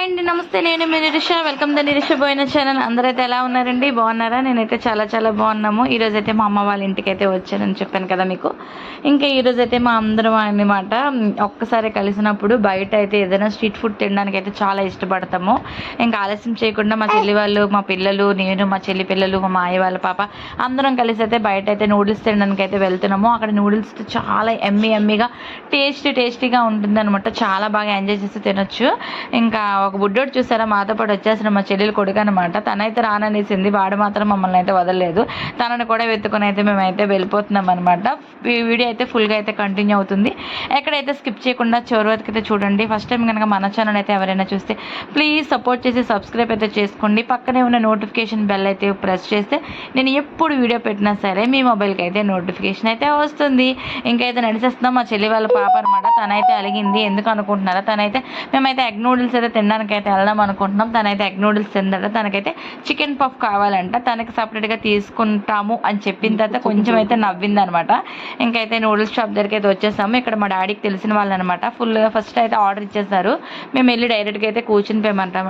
Hi అండి నమస్తే నేను మీ నిరిష వెల్కమ్ ద నిరిష పోయిన ఛానల్ అందరైతే ఎలా ఉన్నారండి? బాగున్నారా? నేనైతే చాలా చాలా బాగున్నాము. ఈ అయితే మా అమ్మ వాళ్ళ ఇంటికి అయితే వచ్చానని చెప్పాను కదా మీకు. ఇంకా ఈ రోజు అయితే మా అందరం అనమాట ఒక్కసారి కలిసినప్పుడు బయట అయితే ఏదైనా స్ట్రీట్ ఫుడ్ తినడానికి అయితే చాలా ఇష్టపడతాము. ఇంకా ఆలస్యం చేయకుండా మా చెల్లి వాళ్ళు మా పిల్లలు నేను మా చెల్లి పిల్లలు మా మాయ వాళ్ళ పాప అందరం కలిసి అయితే బయట అయితే నూడిల్స్ తినడానికి అయితే వెళ్తున్నాము. అక్కడ నూడిల్స్ చాలా ఎమ్మి ఎమ్మిగా టేస్టీ టేస్టీగా ఉంటుంది అనమాట చాలా బాగా ఎంజాయ్ చేసి తినొచ్చు. ఇంకా ఒక బుడ్డోడు చూసారా? మాతో పాటు వచ్చేసిన మా చెల్లెలు కొడుకు అనమాట తనైతే రాననేసింది. వాడు మాత్రం మమ్మల్ని అయితే వదలలేదు. తనని కూడా వెతుకొని అయితే మేమైతే వెళ్ళిపోతున్నాం అనమాట ఈ వీడియో అయితే ఫుల్గా అయితే కంటిన్యూ అవుతుంది. ఎక్కడైతే స్కిప్ చేయకుండా చివరి అయితే చూడండి. ఫస్ట్ టైం కనుక మన ఛానల్ అయితే ఎవరైనా చూస్తే ప్లీజ్ సపోర్ట్ చేసి సబ్స్క్రైబ్ అయితే చేసుకోండి. పక్కనే ఉన్న నోటిఫికేషన్ బెల్ అయితే ప్రెస్ చేస్తే నేను ఎప్పుడు వీడియో పెట్టినా సరే మీ మొబైల్కి అయితే నోటిఫికేషన్ అయితే వస్తుంది. ఇంకైతే నడిచేస్తున్నాం మా చెల్లి వాళ్ళ పాప అనమాట తనైతే అలిగింది. ఎందుకు అనుకుంటున్నారా? తనైతే మేమైతే ఎగ్ నూడిల్స్ అయితే తిన్నాను అయితే వెళ్దాం అనుకుంటున్నాం. తనైతే ఎగ్ నూడిల్స్ తిందట. తనకైతే చికెన్ పఫ్ కావాలంట. తనకి సపరేట్గా తీసుకుంటాము అని చెప్పిన తర్వాత కొంచెం అయితే నవ్వింది అనమాట ఇంకైతే నూడిల్స్ షాప్ దగ్గరికి అయితే వచ్చేసాము. ఇక్కడ మా డాడీకి తెలిసిన వాళ్ళు అనమాట ఫుల్ ఫస్ట్ అయితే ఆర్డర్ ఇచ్చేసారు. మేము వెళ్ళి డైరెక్ట్గా అయితే కూర్చుని పోయమంటాం.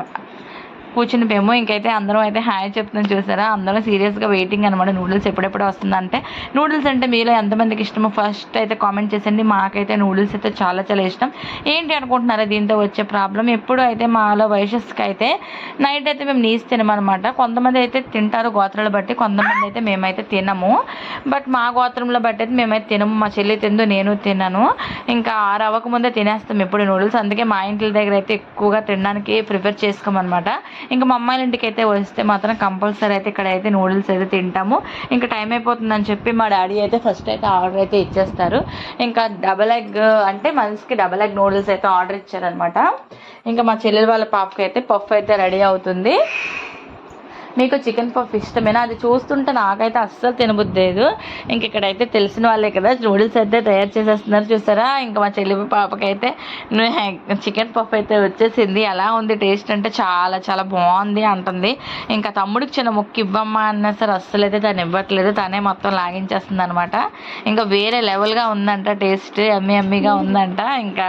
కూర్చుని మేము ఇంకైతే అందరం అయితే హాయ్ చెప్తున్నాం చూసారా? అందరం సీరియస్గా వెయిటింగ్ అనమాట నూడిల్స్ ఎప్పుడెప్పుడు వస్తుందంటే నూడిల్స్ అంటే మీలో ఎంతమందికి ఇష్టమో ఫస్ట్ అయితే కామెంట్ చేసండి మాకైతే నూడిల్స్ అయితే చాలా చాలా ఇష్టం. ఏంటి అనుకుంటున్నారా దీంతో వచ్చే ప్రాబ్లం ఎప్పుడు అయితే మాలో వయసస్కి అయితే నైట్ అయితే మేము నీస్ తినమనమాట కొంతమంది అయితే తింటారు గోత్రాలు బట్టి కొంతమంది అయితే మేమైతే తినము. బట్ మా గోత్రంలో బట్టి అయితే మేమైతే తినము. మా చెల్లి తిందు నేను తిన్నాను ఇంకా ఆరు అవ్వకముందే తినేస్తాం ఎప్పుడు నూడిల్స్ అందుకే మా ఇంటి దగ్గర అయితే ఎక్కువగా తినడానికి ప్రిఫర్ చేసుకోమన్నమాట. ఇంకా మా అమ్మాయిల ఇంటికి అయితే వస్తే మాత్రం కంపల్సరీ అయితే ఇక్కడ అయితే నూడిల్స్ అయితే తింటాము. ఇంకా టైం అయిపోతుందని చెప్పి మా డాడీ అయితే ఫస్ట్ అయితే ఆర్డర్ అయితే ఇచ్చేస్తారు. ఇంకా డబల్ ఎగ్ అంటే మనిషికి డబల్ ఎగ్ నూడిల్స్ అయితే ఆర్డర్ ఇచ్చారనమాట ఇంకా మా చెల్లెల వాళ్ళ పాపకి అయితే పఫ్ అయితే రెడీ అవుతుంది. మీకు చికెన్ పఫ్ ఇష్టమేనా? అది చూస్తుంటే నాకైతే అస్సలు తినబుద్ది లేదు ఇంక ఇక్కడైతే తెలిసిన వాళ్ళే కదా నూడిల్స్ అయితే తయారు చేసేస్తున్నారు చూసారా? ఇంకా మా చెల్లి పాపకైతే చికెన్ పఫ్ అయితే వచ్చేసింది. ఎలా ఉంది? టేస్ట్ అంటే చాలా చాలా బాగుంది అంటుంది. ఇంకా తమ్ముడికి చిన్న ముక్కు ఇవ్వమ్మా అన్నా సరే అస్సలు అయితే తను ఇవ్వట్లేదు. తనే మొత్తం లాగించేస్తుంది అనమాట ఇంకా వేరే లెవెల్గా ఉందంట టేస్ట్ ఎమ్మి ఎమ్మిగా ఉందంట. ఇంకా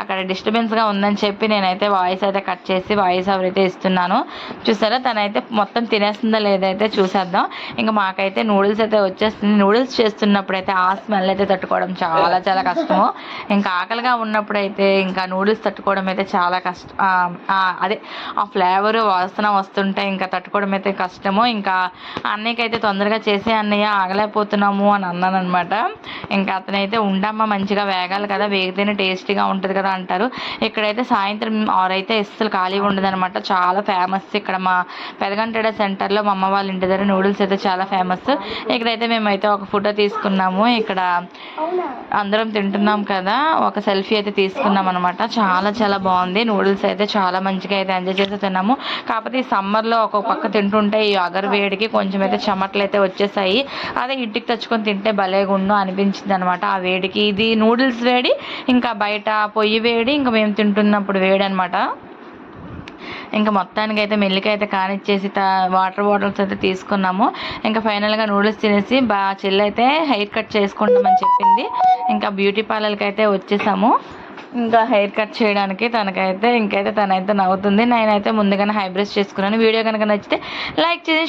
అక్కడ డిస్టర్బెన్స్గా ఉందని చెప్పి నేనైతే వాయిస్ అయితే కట్ చేసి వాయిస్ ఎవరైతే ఇస్తున్నాను. చూసారా? తనైతే మొత్తం మొత్తం తినేస్తుందా లేదైతే చూసేద్దాం. ఇంకా మాకైతే నూడిల్స్ అయితే వచ్చేస్తుంది. నూడిల్స్ చేస్తున్నప్పుడు అయితే ఆ స్మెల్ అయితే తట్టుకోవడం చాలా చాలా కష్టము. ఇంకా ఆకలిగా ఉన్నప్పుడు అయితే ఇంకా నూడిల్స్ తట్టుకోవడం అయితే చాలా కష్టం అదే ఆ ఫ్లేవర్ వాసన వస్తుంటే ఇంకా తట్టుకోవడం అయితే కష్టము. ఇంకా అన్నయ్యకైతే తొందరగా చేసే అన్నయ్య ఆగలేకపోతున్నాము అని అన్నాను అనమాట ఇంకా అతనైతే ఉండమ్మ మంచిగా వేగాలి కదా వేగితేనే టేస్టీగా ఉంటుంది కదా అంటారు. ఇక్కడైతే సాయంత్రం ఆరైతే అస్సలు ఖాళీ ఉండదు అనమాట చాలా ఫేమస్ ఇక్కడ మా పెదగంటేడ ఇక్కడ సెంటర్లో మా అమ్మ వాళ్ళ ఇంటి దగ్గర నూడిల్స్ అయితే చాలా ఫేమస్. ఇక్కడైతే మేమైతే ఒక ఫోటో తీసుకున్నాము. ఇక్కడ అందరం తింటున్నాం కదా. ఒక సెల్ఫీ అయితే తీసుకున్నాం అనమాట చాలా చాలా బాగుంది. నూడిల్స్ అయితే చాలా మంచిగా అయితే ఎంజాయ్ చేసి తిన్నాము. కాకపోతే ఈ సమ్మర్లో ఒక పక్క తింటుంటే ఈ అగర్ వేడికి కొంచెం అయితే చెమటలు అయితే వచ్చేసాయి. అదే ఇంటికి తెచ్చుకొని తింటే భలేగుండు అనిపించింది అనమాట ఆ వేడికి ఇది నూడిల్స్ వేడి ఇంకా బయట పొయ్యి వేడి ఇంకా మేము తింటున్నప్పుడు వేడి అనమాట ఇంకా మొత్తానికి అయితే మెల్లిక అయితే కానిచ్చేసి వాటర్ బాటిల్స్ అయితే తీసుకున్నాము. ఇంకా ఫైనల్గా నూడిల్స్ తినేసి బా చెల్లి అయితే హెయిర్ కట్ చేసుకుంటామని చెప్పింది. ఇంకా బ్యూటీ పార్లర్కి అయితే వచ్చేసాము. ఇంకా హెయిర్ కట్ చేయడానికి తనకైతే ఇంకైతే తనైతే నవ్వుతుంది. నేనైతే ముందుగానే హైబ్రెస్ చేసుకున్నాను. వీడియో కనుక నచ్చితే లైక్ చేసి